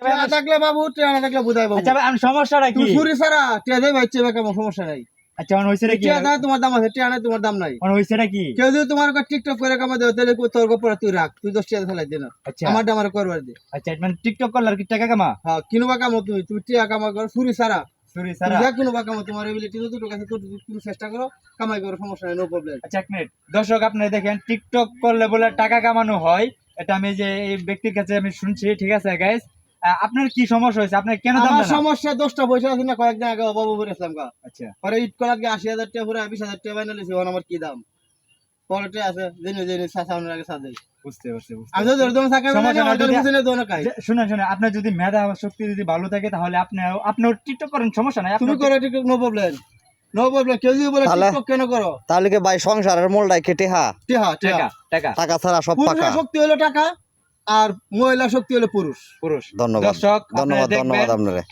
টিয়া থাকলে বাবু টিয়া না থাকলে বুঝাই বাবু। আচ্ছা আমি সমস্যাটা কি? তুই চুরি ছাড়া টিয়া দেবে ইচ্ছে বা কেমন সমস্যা নাই? আচ্ছা আমার হয়েছে কি? টিয়া থাকে তোমার দাম আছে টিয়া নাই তোমার দাম নাই। আমার হয়েছে কি? কেউ যদি তোমার কাছে টিকটক করে কামা দেবে তাহলে তোর পরে তুই রাখ তুই দশ টাকা ফেলাই দে না। আচ্ছা। আমার দাম আর করবার দে। আচ্ছা মানে টিকটক করলে আর কি টাকা কামা হ্যাঁ কিনবা কামো তুমি তুমি টিয়া কামা করো চুরি ছাড়া। সরি সারা যা কিনবা কামো তোমার এবিলিটি তো দুটো কাছে তুমি চেষ্টা করো কামাই করো সমস্যা নাই নো প্রবলেম আচ্ছা এক মিনিট দর্শক আপনি দেখেন টিকটক করলে বলে টাকা কামানো হয়। এটা আমি যে এই ব্যক্তির কাছে আমি শুনছি ঠিক আছে গাইস আপনার কি সমস্যা হয়েছে? আপনার কেন দাম আমার না? সমস্যা দশটা পয়সা আছে না কয়েকদিন আগে অভাব করেছিলাম গা। আচ্ছা। পরে ইট করার আগে আশি হাজার টাকা পুরো বিশ হাজার টাকা বাইনা লিখছি আমার কি দাম? পরেতে আছে জেনে জেনে সাসাউনের আগে সাজাই বুঝতে পারছি বুঝতে আমি যদি ধরতাম সাকা দোনো শুনেন শুনেন আপনার যদি মেধা শক্তি যদি ভালো থাকে তাহলে আপনি আপনি টিকটক করেন সমস্যা নাই তুমি আপনি করো TikTok no problem no problem কেউ যদি বলে তাহলে- কেন করো? তাহলে কি ভাই সংসারের মোলটাই কেটে হা টিহা টিহা। টাকা টাকা। টাকা ছাড়া সব পাকা। শক্তি হলো টাকা আর মহিলা শক্তি হলো পুরুষ। পুরুষ। ধন্যবাদ। দর্শক ধন্যবাদ ধন্যবাদ আপনারে।